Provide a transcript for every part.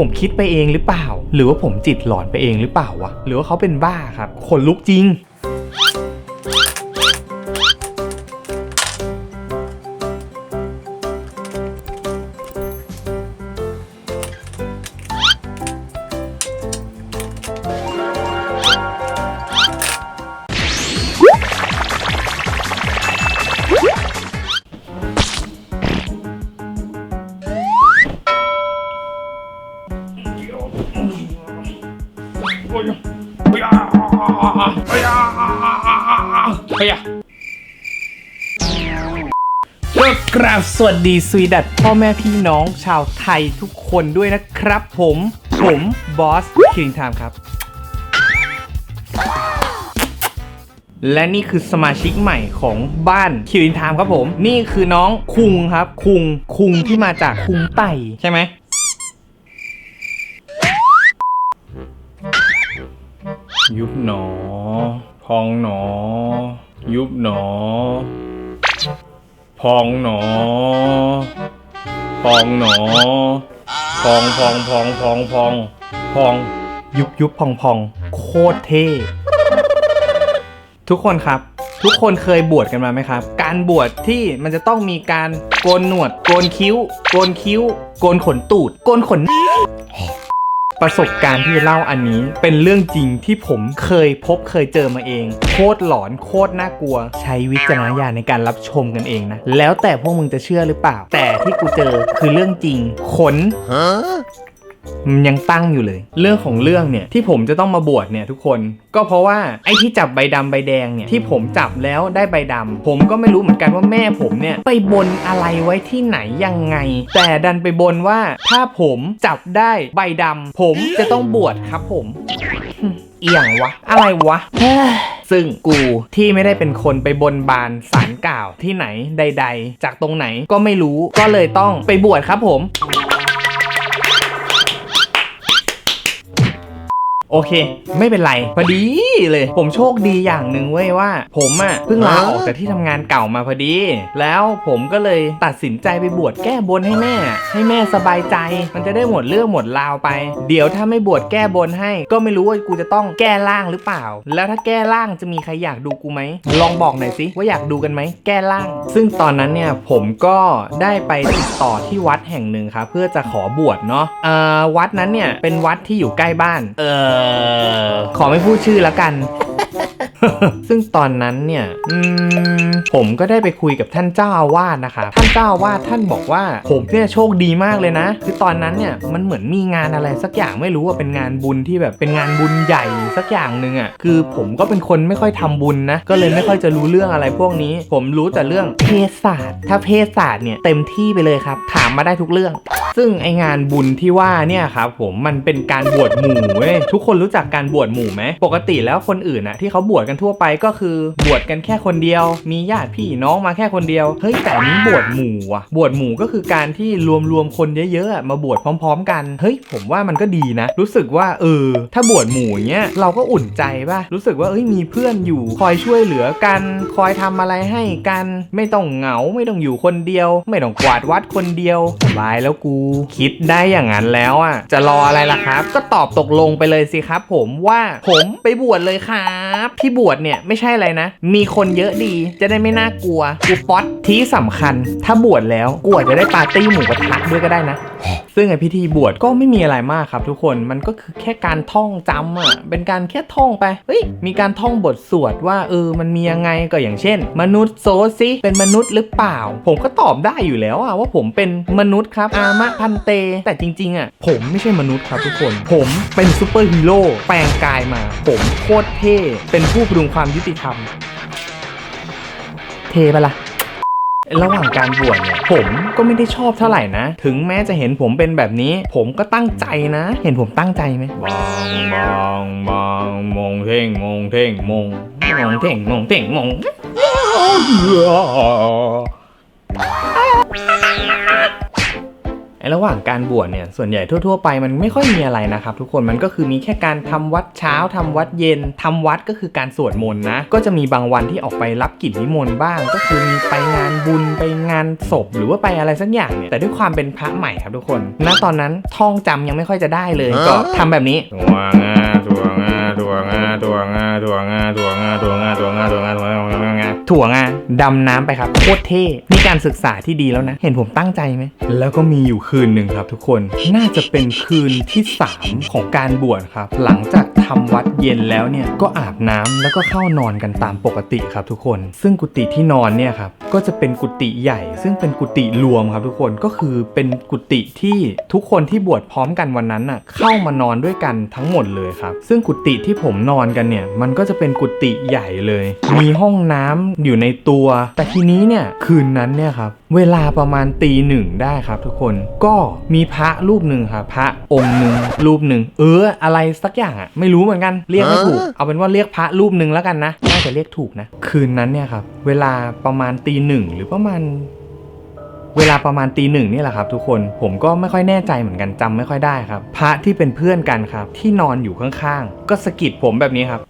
ผมคิดไปเองหรือเปล่า หรือว่าผมจิตหลอนไปเองหรือเปล่าวะหรือว่าเขาเป็นบ้าครับขนลุกจริง ก็กราบสวัสดีสวีดัตพ่อแม่พี่น้องชาวไทยทุกคนด้วยนะครับผม ผมบอสคิงไทม์ครับ และนี่คือสมาชิกใหม่ของบ้านคิรินไทม์ครับผม นี่คือน้องคุงครับ คุงคุงที่มาจากคุงไต่ใช่ไหมยุบหนอ พองหนอ ยุบหนอ พองหนอ พองหนอ พองพองพองพองพองพอง ยุบยุบพองพองโคตรเท่ ทุกคนครับ ทุกคนเคยบวชกันมาไหมครับ การบวชที่มันจะต้องมีการโกนหนวด โกนคิ้ว โกนคิ้ว โกนขนตูด โกนขน ประสบการณ์ที่เล่าอันนี้เป็นเรื่องจริงที่ผมเคยพบเคยเจอมาเอง โคตรหลอนโคตรน่ากลัว ใช้วิจารณญาณในการรับชมกันเองนะ แล้วแต่พวกมึงจะเชื่อหรือเปล่า แต่ที่กูเจอคือเรื่องจริงขน มันยังตั้งอยู่เลย เรื่องของเรื่องเนี่ยที่ผมจะต้องมาบวชเนี่ยทุกคน ก็เพราะว่าไอ้ที่จับใบดำใบแดงเนี่ยที่ผมจับแล้วได้ใบดำผมก็ไม่รู้เหมือนกันว่าแม่ผมเนี่ยไปบนอะไรไว้ที่ไหนยังไง แต่ดันไปบนว่าถ้าผมจับได้ใบดำผมจะต้องบวชครับผมเอียงวะ อะไรวะซึ่งกูที่ไม่ได้เป็นคนไปบนบานสารกล่าวที่ไหนใด ๆ จากตรงไหนก็ไม่รู้ก็เลยต้องไปบวชครับผม โอเค ไม่เป็นไรพอดีเลย ผมโชคดีอย่างหนึ่งเว้ยว่า ผมอะ่ะเพิ่งลาออกจากที่ทำงานเก่ามาพอดี แล้วผมก็เลยตัดสินใจไปบวชแก้บนให้แม่ ให้แม่สบายใจ มันจะได้หมดเรื่องหมดราวไป เดี๋ยวถ้าไม่บวชแก้บนให้ ก็ไม่รู้ว่ากูจะต้องแก้ล่างหรือเปล่า แล้วถ้าแก้ล่างจะมีใครอยากดูกูไหมลองบอกหน่อยสิว่าอยากดูกันไหมแก้ล่าง ซึ่งตอนนั้นเนี่ยผมก็ได้ไปติดต่อที่วัดแห่งหนึ่งครับเพื่อจะขอบวชเนาะเอ่อวัดนั้นเนี่ยเป็นวัดที่อยู่ใกล้บ้าน เอออ ขอไม่พูดชื่อแล้วกัน ซึ่งตอนนั้นเนี่ยอืมผมก็ได้ไปคุยกับท่านเจ้าอาวาสนะคะ ท่านเจ้าอาวาสท่านบอกว่าผมเนี่ยโชคดีมากเลยนะ คือตอนนั้นเนี่ยมันเหมือนมีงานอะไรสักอย่างไม่รู้ว่าเป็นงานบุญที่แบบเป็นงานบุญใหญ่สักอย่างหนึ่งอะ่ะ คือผมก็เป็นคนไม่ค่อยทำบุญนะ ก็เลยไม่ค่อยจะรู้เรื่องอะไรพวกนี้ ผมรู้แต่เรื่องเพศศาสตร์ ถ้าเพศศาสตร์เนี่ยเต็มที่ไปเลยครับ ถามมาได้ทุกเรื่อง ซึ่งไองานบุญที่ว่าเนี่ยครับผมมันเป็นการบวชหมู่เว้ยทุกคนรู้จักการบวชหมู่ไหมปกติแล้วคนอื่นอะที่เขาบวชกันทั่วไปก็คือบวชกันแค่คนเดียว มีญาติพี่น้องมาแค่คนเดียวเฮ้ยแต่นี้บวชหมู่อะบวชหมู่ก็คือการที่รวมรวมๆคนเยอะๆมาบวชพร้อม ๆ กันเฮ้ยผมว่ามันก็ดีนะ รู้สึกว่าเออ ถ้าบวชหมู่เนี้ยเราก็อุ่นใจป่ะรู้สึกว่าเอ้ยมีเพื่อนอยู่คอยช่วยเหลือกัน คอยทำอะไรให้กัน ไม่ต้องเหงาไม่ต้องอยู่คนเดียว ไม่ต้องกวาดวัดคนเดียวสบายแล้วกูคิดได้อย่างนั้นแล้วอะ จะรออะไรล่ะครับ ก็ตอบตกลงไปเลยสิครับ ผมว่าผมไปบวชเลยครับ ที่บวชเนี่ยไม่ใช่อะไรนะ มีคนเยอะดีจะได้ไม่น่ากลัวกูป๊อตที่สำคัญ ถ้าบวชแล้วกูอาจจะได้ปาร์ตี้หมูกระทะด้วยก็ได้นะ ซึ่งไอพิธีบวชก็ไม่มีอะไรมากครับทุกคนมันก็คือแค่การท่องจำอะเป็นการแค่ท่องไปเฮ้ยมีการท่องบทสวดว่าเออมันมียังไงก็อย่างเช่น มนุษย์โซซิเป็นมนุษย์หรือเปล่า ผมก็ตอบได้อยู่แล้วอะว่าผมเป็นมนุษย์ครับอามะพันเต แต่จริงๆอะผมไม่ใช่มนุษย์ครับทุกคน ผมเป็นซูเปอร์ฮีโร่แปลงกายมา ผมโคตรเท่เป็นผู้พดุงความยุติธรรม เทปะล่ะ ระหว่างการบวชเนี่ยผมก็ไม่ได้ชอบเท่าไหร่นะ ถึงแม้จะเห็นผมเป็นแบบนี้ ผมก็ตั้งใจนะ เห็นผมตั้งใจไหมบางบางบางมงเท่งมงเท่งมงมงเท่งมงเท่งมงไอ้ ระหว่างการบวชเนี่ยส่วนใหญ่ทั่วๆไปมันไม่ค่อยมีอะไรนะครับ ทุกคนมันก็คือมีแค่การทำวัดเช้าทำวัดเย็นทำวัดก็คือการสวดมนต์นะ ก็จะมีบางวันที่ออกไปรับกิจนิมนต์บ้าง ก็คือมีไปงานบุญไปงานศพ หรือว่าไปอะไรสักอย่างเนี่ยแต่ด้วยความเป็นพระใหม่ครับทุกคนณตอนนั้นท่องจำยังไม่ค่อยจะได้เลยก็ทำแบบนี้วงางา งาตัวงาตัวงาตัวงาตัวงาตัวงาตัวงาตัวงาตัวงาถั่วงาดำน้ำไปครับโคตรเท่นี่การศึกษาที่ดีแล้วนะ เห็นผมตั้งใจไหมแล้วก็มีอยู่คืนหนึ่งครับทุกคนน่าจะเป็นคืนที่ 3 ของการบวชครับ หลังจาก ทำวัดเย็นแล้วเนี่ยก็อาบน้ำแล้วก็เข้านอนกันตามปกติครับทุกคน ซึ่งกุฏิที่นอนเนี่ยครับก็จะเป็นกุฏิใหญ่ ซึ่งเป็นกุฏิรวมครับทุกคนก็คือเป็นกุฏิที่ทุกคนที่บวชพร้อมกันวันนั้นน่ะเข้ามานอนด้วยกันทั้งหมดเลยครับ ซึ่งกุฏิที่ผมนอนกันเนี่ยมันก็จะเป็นกุฏิใหญ่เลย มีห้องน้ำอยู่ในตัว แต่ทีนี้เนี่ยคืนนั้นเนี่ยครับ เวลาประมาณตีหนึ่งได้ครับทุกคนก็มีพระรูปหนึ่งครับพระองค์หนึ่งรูปหนึ่งเอออะไรสักอย่างอะไม่รู้เหมือนกันเรียกไม่ถูก เอาเป็นว่าเรียกพระรูปหนึ่งแล้วกันนะน่าจะเรียกถูกนะ คืนนั้นเนี่ยครับเวลาประมาณตีหนึ่งหรือประมาณเวลาประมาณตีหนึ่งนี่แหละครับทุกคนผมก็ไม่ค่อยแน่ใจเหมือนกันจำไม่ค่อยได้ครับ พระที่เป็นเพื่อนกันครับ ที่นอนอยู่ข้างๆ ก็สะกิดผมแบบนี้ครับ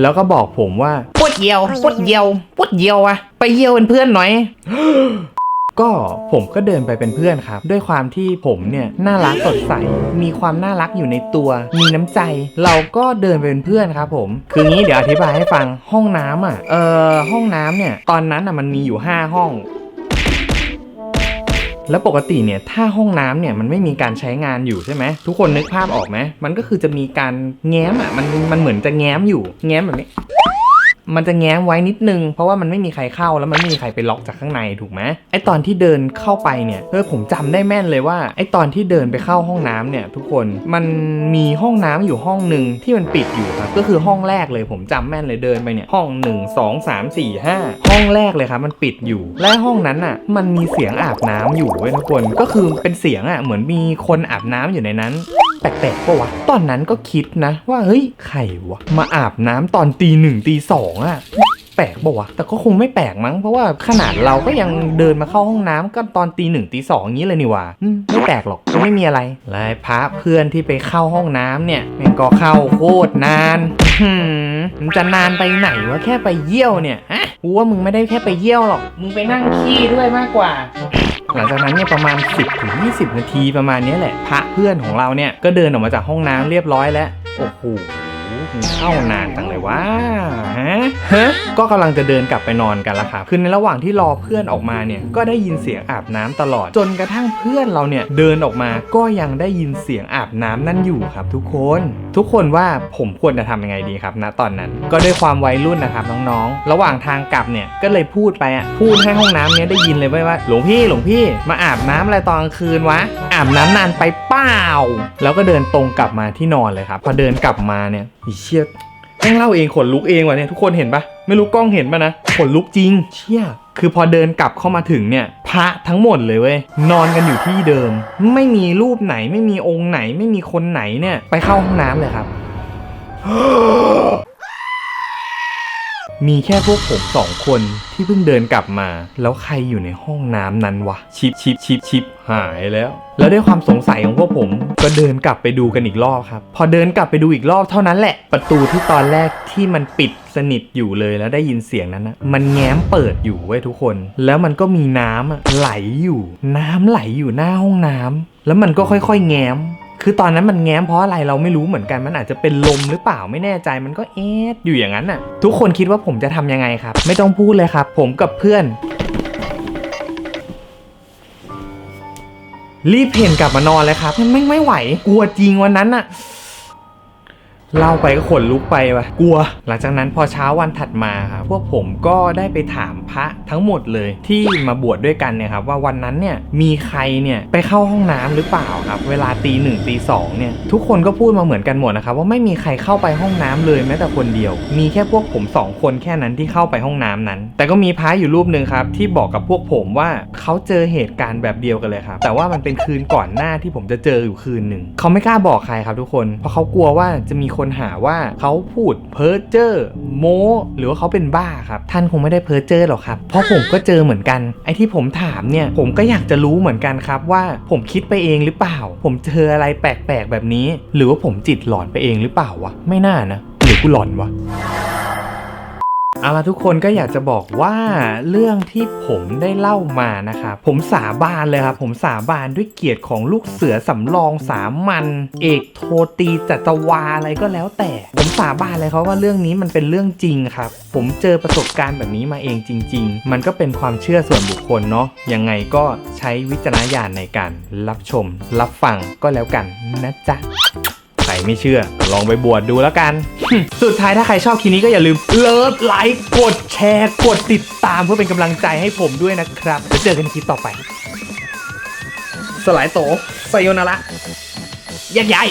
แล้วก็บอกผมว่าปวดเยี่ยวปวดเยี่ยวปวดเยี่ยวอะไปเยี่ยวเป็นเพื่อนหน่อย ก็ผมก็เดินไปเป็นเพื่อนครับ ด้วยความที่ผมเนี่ยน่ารักสดใส มีความน่ารักอยู่ในตัว มีน้ำใจ เราก็เดินไปเป็นเพื่อนครับ ผม คืองี้เดี๋ยวอธิบายให้ฟังห้องน้ำอะเออห้องน้ำเนี่ย ตอนนั้นอะมันมีอยู่ 5 ห้อง แล้วปกติเนี่ยถ้าห้องน้ำเนี่ยมันไม่มีการใช้งานอยู่ใช่ไหมทุกคนนึกภาพออกไหมมันก็คือจะมีการแง้มอะมันมันเหมือนจะแง้มอยู่ แง้มแบบนี้ มันจะแง้มไว้นิดนึง เพราะว่ามันไม่มีใครเข้าแล้วมันไม่มีใครไปล็อกจากข้างในถูกไหมไอตอนที่เดินเข้าไปเนี่ยเออผมจำได้แม่นเลยว่าไอตอนที่เดินไปเข้าห้องน้ำเนี่ยทุกคนมันมีห้องน้ำอยู่ห้องหนึ่งที่มันปิดอยู่ครับก็คือห้องแรกเลยผมจำแม่นเลยเดินไปเนี่ยห้องหนึ่งสองสามสี่ห้าห้องแรกเลยครับมันปิดอยู่ และห้องนั้นอะมันมีเสียงอาบน้ำอยู่เว้ยทุกคนก็คือเป็นเสียงอะเหมือนมีคนอาบน้ำอยู่ในนั้น แปลกๆปะวะ ตอนนั้นก็คิดนะ ว่าเฮ้ยใครวะ มาอาบน้ำตอนตีหนึ่งตีสองอะแปลกปะวะ แต่ก็คงไม่แปลกมั้ง เพราะว่าขนาดเราก็ยังเดินมาเข้าห้องน้ำก็ตอนตีหนึ่งตีสองอย่างนี้เลยนี่ว่าอืมไม่แปลกหรอกไม่มีอะไรและไอ้พระเพื่อนที่ไปเข้าห้องน้ำเนี่ยม่งก็เข้าโคตรนานมมันจะนานไปไหนวะแค่ไปเยี่ยวเนี่ยฮะกูว่ามึงไม่ได้แค่ไปเยี่ยวหรอก มึงไปนั่งขี้ด้วยมากกว่า หลังจากนั้นเนี่ยประมาณ 10ถึง20 นาทีประมาณนี้แหละ พระเพื่อนของเราเนี่ยก็เดินออกมาจากห้องน้ำเรียบร้อยแล้วโอ้โห เข้านานจังเลยว่าฮะฮะก็กำลังจะเดินกลับไปนอนกันละครับคือในระหว่างที่รอเพื่อนออกมาเนี่ยก็ได้ยินเสียงอาบน้ำตลอด จนกระทั่งเพื่อนเราเนี่ยเดินออกมาก็ยังได้ยินเสียงอาบน้ำนั่นอยู่ครับ ทุกคน ทุกคนว่าผมควรจะทำยังไงดีครับณตอนนั้น ก็ด้วยความวัยรุ่นนะครับน้องๆ ระหว่างทางกลับเนี่ยก็เลยพูดไปอะพูดให้ห้องน้ำเนี้ยได้ยินเลยเว้ยว่าหลวงพี่หลวงพี่มาอาบน้ำอะไรตอนกลางคืนวะอาบน้ำนานไปเปล่าแล้วก็เดินตรงกลับมาที่นอนเลยครับ พอเดินกลับมาเนี่ยเชี่ยแม่งเล่าเองขนลุกเองว่ะเนี่ยทุกคนเห็นปะไม่รู้กล้องเห็นปะนะขนลุกจริง เชี่ยคือพอเดินกลับเข้ามาถึงเนี่ย พระทั้งหมดเลยเว้ยนอนกันอยู่ที่เดิม ไม่มีรูปไหนไม่มีองค์ไหนไม่มีคนไหนเนี่ย ไปเข้าห้องน้ำเลยครับ มีแค่พวกผมสองคนที่เพิ่งเดินกลับมา แล้วใครอยู่ในห้องน้ำนั้นวะ ชิปชิปชิปชิปหายแล้ว แล้วด้วยความสงสัยของพวกผม ก็เดินกลับไปดูกันอีกรอบครับ พอเดินกลับไปดูอีกรอบเท่านั้นแหละ ประตูที่ตอนแรกที่มันปิดสนิทอยู่เลยแล้วได้ยินเสียงนั้นนะมันแง้มเปิดอยู่เว้ยทุกคน แล้วมันก็มีน้ำอะไหลอยู่ น้ำไหลอยู่หน้าห้องน้ำแล้วมันก็ค่อยๆ แง้ม คือตอนนั้นมันแง้มเพราะอะไรเราไม่รู้เหมือนกันมันอาจจะเป็นลมหรือเปล่าไม่แน่ใจมันก็เอ๊ะอยู่อย่างนั้นน่ะ ทุกคนคิดว่าผมจะทำยังไงครับ ไม่ต้องพูดเลยครับ ผมกับเพื่อน รีบเพ่นกลับมานอนเลยครับมันไม่ไม่ไหว กลัวจริงวันนั้นน่ะ เล่าไปก็ขนลุกไปว่ะกลัว หลังจากนั้นพอเช้าวันถัดมาครับพวกผมก็ได้ไปถามพระทั้งหมดเลยที่มาบวชดด้วยกันเนี่ยครับว่าวันนั้นเนี่ยมีใครเนี่ยไปเข้าห้องน้ำหรือเปล่าครับเวลาตีหนึ่งตีสองเนี่ยทุกคนก็พูดมาเหมือนกันหมดนะครับว่าไม่มีใครเข้าไปห้องน้ำเลยแม้แต่คนเดียว มีแค่พวกผมสองคนแค่นั้นที่เข้าไปห้องน้ำนั้น แต่ก็มีพระอยู่รูปหนึ่งครับที่บอกกับพวกผมว่าเขาเจอเหตุการณ์แบบเดียวกันเลยครับแต่ว่ามันเป็นคืนก่อนหน้าที่ผมจะเจออยู่คืนหนึ่งเขาไม่กล้าบอกใครครับทุกคนเพราะเขากลัวว่าจะมีคนหาว่าเขาพูดเพ้อเจ้อโม้หรือว่าเขาเป็นบ้าครับ ท่านคงไม่ได้เพ้อเจ้อหรอกครับ เพราะผมก็เจอเหมือนกัน ไอ้ที่ผมถามเนี่ย ผมก็อยากจะรู้เหมือนกันครับว่าผมคิดไปเองหรือเปล่า ผมเจออะไรแปลกๆแบบนี้ หรือว่าผมจิตหลอนไปเองหรือเปล่าวะไม่น่านะหรือกูหลอนวะ เอาละทุกคนก็อยากจะบอกว่าเรื่องที่ผมได้เล่ามานะครับผมสาบานเลยครับผมสาบานด้วยเกียรติของลูกเสือสำรองสามัญเอกโทตีจัตวาอะไรก็แล้วแต่ ผมสาบานเลยครับว่าเรื่องนี้มันเป็นเรื่องจริงครับ ผมเจอประสบการณ์แบบนี้มาเองจริง ๆ มันก็เป็นความเชื่อส่วนบุคคลเนาะยังไงก็ใช้วิจารณญาณในการรับชม รับฟังก็แล้วกันนะจ๊ะ ไม่เชื่อลองไปบวชดูแล้วกัน สุดท้ายถ้าใครชอบคลิปนี้ก็อย่าลืมเลิฟไลค์กดแชร์กดติดตามเพื่อเป็นกำลังใจให้ผมด้วยนะครับแล้วเจอกันในคลิปต่อไป สลายโตไซโยนาระแยกย้าย